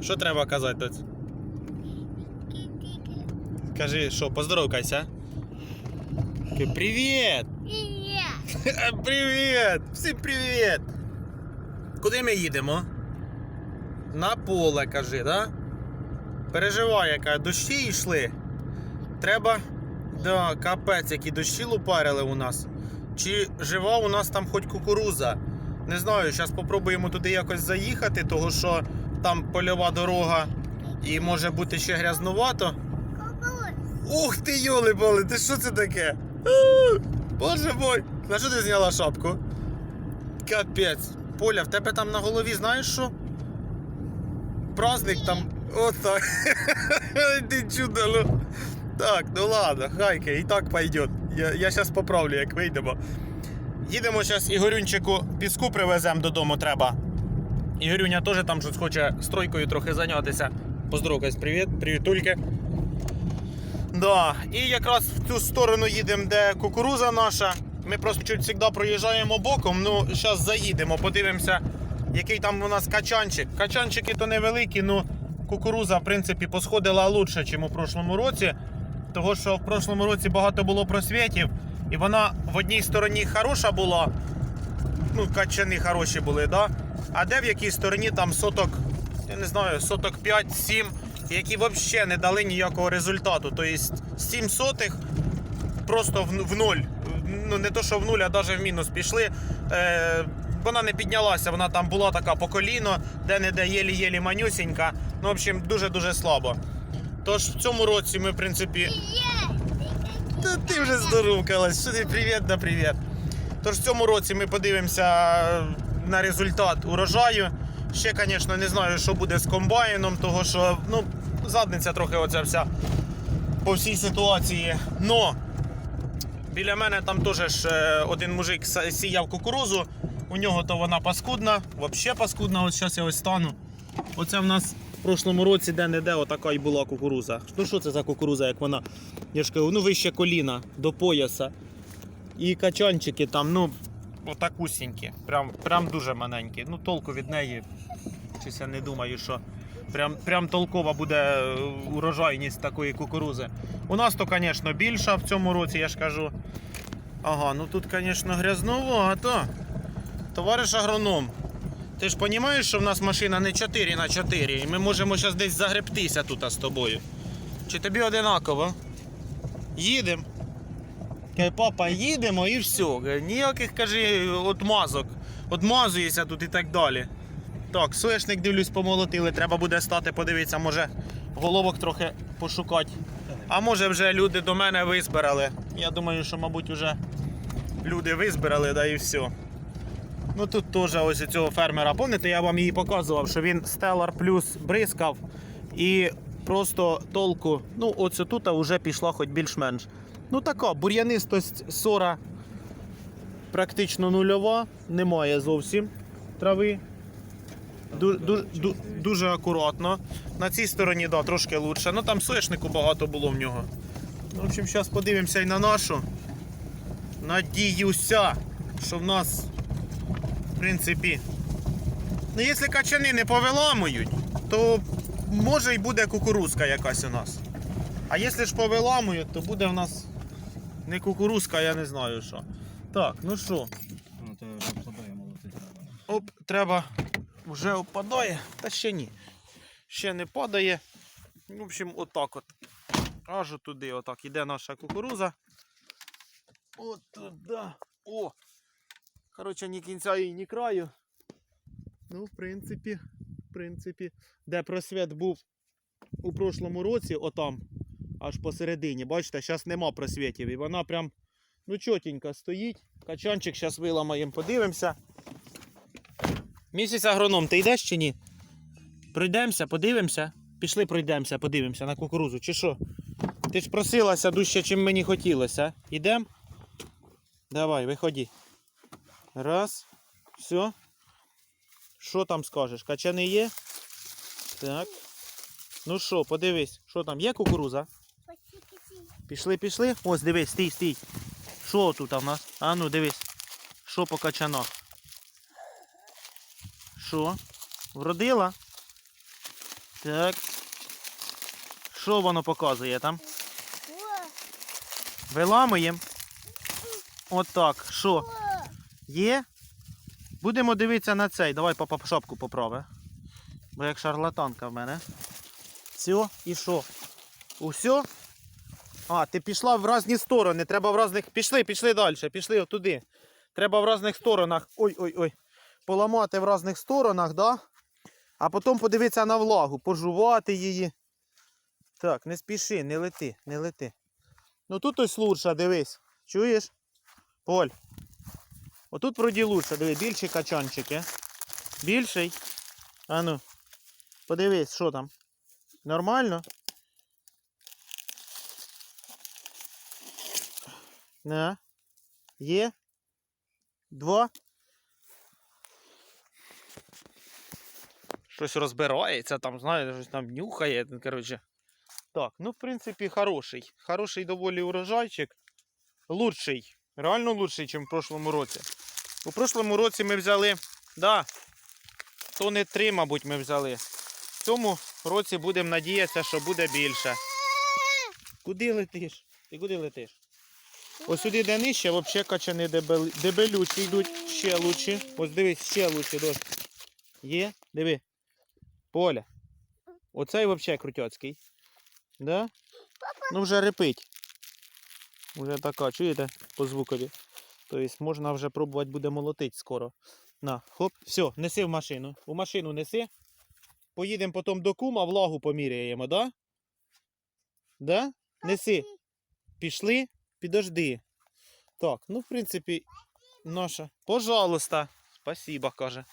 Що треба казати, доць? Кажи, що, поздоровкайся. Кажи, Привіт! Привіт! Всім привіт! Куди ми їдемо? На поле, кажи, да? Переживай, яка дощі йшли. Треба. Да, капець, які дощі лупарили у нас. Чи жива у нас там хоч кукуруза? Не знаю, зараз спробуємо туди якось заїхати, того що там польова дорога і може бути ще грязнувато. Ух ти, йоли боли, ти що це таке? Боже мой! На що ти зняла шапку? Капець. Поля, в тебе там на голові знаєш що? Праздник там. Отак. Ти чудо, ну. Так, ну ладно, хайке, і так пойдет. Я, зараз поправлю, як вийдемо. Їдемо зараз Ігорюнчику піску привеземо додому треба. Ігорюня теж там щось хоче стройкою трохи зайнятися. Поздоровкайся, привіт, привітульки. Да. І якраз в цю сторону їдемо, де кукуруза наша. Ми просто чуть завжди проїжджаємо боком. Ну, зараз заїдемо, подивимося, який там у нас качанчик. Качанчики то невеликі, ну кукуруза, в принципі, посходила лучше, ніж у прошлому році. Того, що в прошлому році багато було просвітів, і вона в одній стороні хороша була, ну, качани хороші були, да? А де в якій стороні там соток, я не знаю, соток 5-7, які взагалі не дали ніякого результату. Тобто 7 сотих просто в, в нуль. Ну, не то, що в нуль, а навіть в мінус пішли. Е, вона не піднялася, вона там була така по коліно, де-не-де єлі-єлі манюсінька. Ну, в общем, дуже-дуже слабо. Тож в цьому році ми, в принципі. Та ти вже здоровкалась. Що ти привіт да привіт. Тож в цьому році ми подивимося на результат урожаю. Ще, звісно, не знаю, що буде з комбайном, того що ну, задниця трохи оця вся по всій ситуації. Но біля мене там теж е, один мужик сіяв кукурузу. У нього то вона паскудна, взагалі паскудна. От зараз я ось стану. Оце в нас в прошлому році де-не-де отака і була кукуруза. Ну що це за кукуруза, як вона? Я ж кажу, ну вище коліна до пояса. І качанчики там, ну, отакусінькі. Прям, прям дуже маленькі. Ну, толку від неї. Щось я не думаю, що прям, прям толкова буде е, урожайність такої кукурузи. У нас то, звісно, більша в цьому році, я ж кажу. Ага, ну тут, звісно, грязновато. Товариш агроном, ти ж розумієш, що в нас машина не 4 на 4 і ми можемо зараз десь загребтися тут з тобою. Чи тобі одинаково? Їдемо. Каже, папа, їдемо і все. Ніяких, каже, отмазок. Отмазуєшся тут і так далі. Так, соєшник, дивлюсь, помолотили. Треба буде стати, подивитися, може головок трохи пошукати. А може вже люди до мене визбирали. Я думаю, що, мабуть, вже люди визбирали, да і все. Ну тут теж ось цього фермера, пам'ятаєте, я вам її показував, що він Stellar Plus бризкав і просто толку, ну оце тут вже пішла хоч більш-менш. Ну така, бур'янистость сора практично нульова, немає зовсім трави. Ду- ду- ду- дуже акуратно. На цій стороні да, трошки лучше. Ну там соєшнику багато було в нього. Ну, в общем, зараз подивимося і на нашу. Надіюся, що в нас, в принципі, ну якщо качани не повиламують, то може й буде кукурузка якась у нас. А якщо ж повиламують, то буде в нас не кукурузка, я не знаю що. Так, ну що, Ну, то оп, треба. Вже опадає, та ще ні. Ще не падає. В общем, отак от. Аж туди, отак. Іде наша кукуруза. От туди. О! Коротше, ні кінця і ні краю. Ну, в принципі, в принципі, де просвіт був у прошлому році, отам, аж посередині, бачите, зараз нема просвітів. І вона прям ну, чотенько стоїть. Качанчик зараз виламаємо, подивимося. Місяць агроном, ти йдеш чи ні? Пройдемося, подивимося. Пішли пройдемося, подивимося на кукурузу, чи що? Ти ж просилася дужче, чим мені хотілося. Ідем? Давай, виходи. Раз. Все. Що там скажеш? Качани є? Так. Ну що, подивись, що там? Є кукуруза? Пішли, пішли. Ось дивись, стій, стій. Що тут в нас? А ну дивись. Що по качанах? Що? Вродила? Так. Що воно показує там? Виламуємо. Отак. Що? Є? Будемо дивитися на цей. Давай папа шапку поправи. Бо як шарлатанка в мене. Все, і що? Усьо? А, ти пішла в різні сторони. Треба в різних. Пішли, пішли далі, пішли туди. Треба в різних сторонах. Ой-ой-ой. Поламати в різних сторонах, да? А потім подивитися на влагу, пожувати її. Так, не спіши, не лети, не лети. Ну тут ось лучше, дивись. Чуєш? Поль. Отут вроді лучше, диви, більші качанчики. Більший. А ну. Подивись, що там. Нормально? На. Є. Два. Щось розбирається, там, знаєте, щось там нюхає. Коротше. Так, ну в принципі, хороший. Хороший доволі урожайчик. Лучший. Реально лучший, ніж в прошлому році. У прошлому році ми взяли, да, тони три, мабуть, ми взяли. В цьому році будемо надіятися, що буде більше. Куди летиш? Ти куди летиш? Ось сюди, де нижче, взагалі качани дебел- дебелючі йдуть, ще лучші. Ось дивись, ще лучші дощ. Є? Диви. Поля. Оцей взагалі крутяцький. Да? Ну вже репить. Уже така, чуєте, по звукові. Тобто можна вже пробувати буде молотити скоро. На, хоп, все, неси в машину. У машину неси. Поїдемо потім до кума, влагу поміряємо, да? Да? Неси. Пішли, підожди. Так, ну в принципі, наша. Пожалуйста. Спасибо, каже.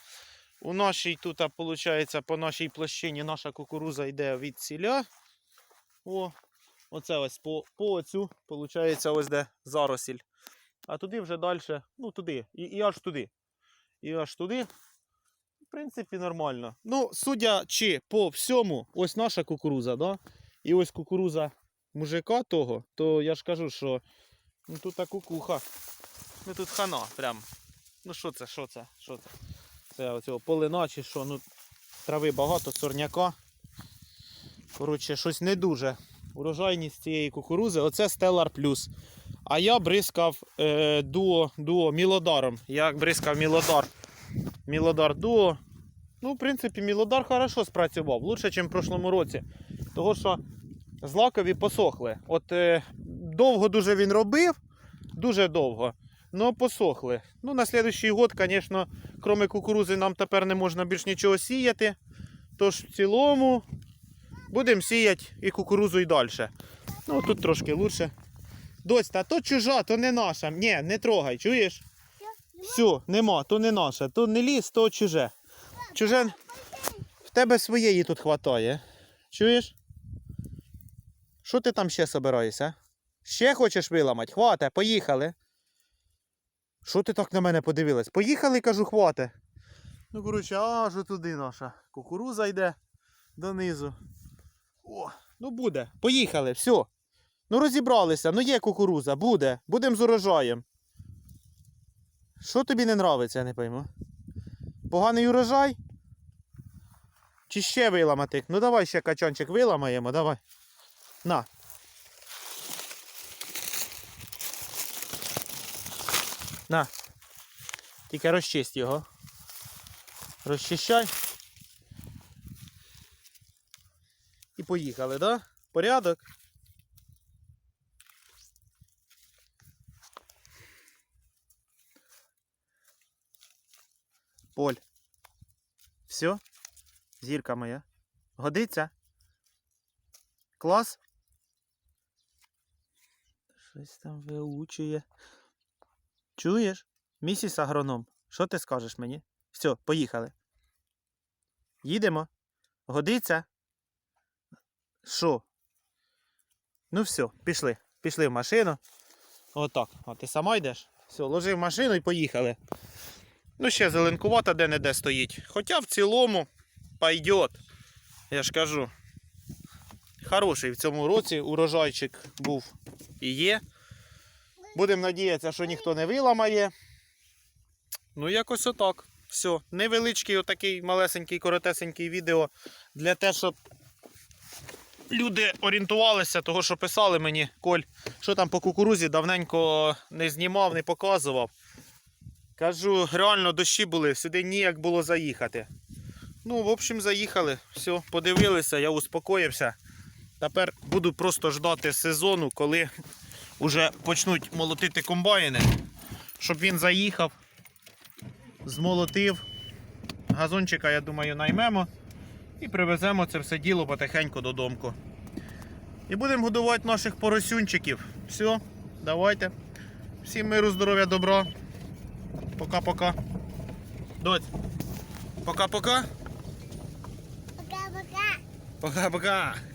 У нашій тут, виходить, по нашій площині наша кукуруза йде від сіля. О, оце ось по, по оцю, виходить, ось де заросіль. А туди вже далі, ну туди, і, і аж туди. І аж туди. В принципі, нормально. Ну, судячи по всьому, ось наша кукуруза, да? І ось кукуруза мужика того, то я ж кажу, що ну, тут та кукуха. Ну тут хана прям. Ну що це, що це, що це? Це оцього полина чи що, ну трави багато, сорняка. Коротше, щось не дуже. Урожайність цієї кукурузи, оце Stellar Plus. А я бризкав е, дуо, дуо мілодаром. Я бризкав мілодар. Мілодар дуо. Ну, в принципі, мілодар хорошо спрацював. Лучше, ніж в прошлому році. Того що злакові посохли. От е, довго дуже він робив, дуже довго. Ну, посохли. Ну, на наступний год, звісно, крім кукурузи, нам тепер не можна більш нічого сіяти. Тож в цілому будемо сіяти і кукурузу і далі. Ну, тут трошки лучше. Дось, та то чужа, то не наша. Ні, не трогай, чуєш? Все, нема, то не наша, то не ліс, то чуже. Чуже. В тебе своєї тут хватає. Чуєш? Що ти там ще собираєшся? Ще хочеш виламати? Хвате, поїхали. Що ти так на мене подивилась? Поїхали, кажу, хвате. Ну, коротше, аж туди наша. Кукуруза йде донизу. О, ну буде. Поїхали, все. Ну розібралися, ну є кукуруза, буде. Будемо з урожаєм. Що тобі не нравиться, я не пойму. Поганий урожай? Чи ще виламати? Ну давай ще качанчик виламаємо, давай. На. На. Тільки розчисть його. Розчищай. І поїхали, да? Порядок. Поль. Все? Зірка моя. Годиться? Клас? Щось там виучує. Чуєш? Місіс агроном, що ти скажеш мені? Все, поїхали. Їдемо? Годиться? Що? Ну все, пішли. Пішли в машину. Отак. А ти сама йдеш? Все, ложи в машину і поїхали. Ну, ще зеленкувата де-не-де стоїть. Хоча в цілому пойдет. Я ж кажу. Хороший в цьому році урожайчик був і є. Будемо надіятися, що ніхто не виламає. Ну, якось отак. Все. Невеличкий отакий малесенький, коротесенький відео для те, щоб люди орієнтувалися, того, що писали мені, Коль, що там по кукурузі давненько не знімав, не показував. Кажу, реально дощі були, сюди ніяк було заїхати. Ну, в общем, заїхали. Все, подивилися, я успокоївся. Тепер буду просто ждати сезону, коли вже почнуть молотити комбайни, щоб він заїхав, змолотив. Газончика, я думаю, наймемо і привеземо це все діло потихеньку додому. І будемо годувати наших поросюнчиків. Все, давайте. Всім миру, здоров'я, добра. Пока-пока. Доць. Пока-пока. Пока-пока. Пока-пока.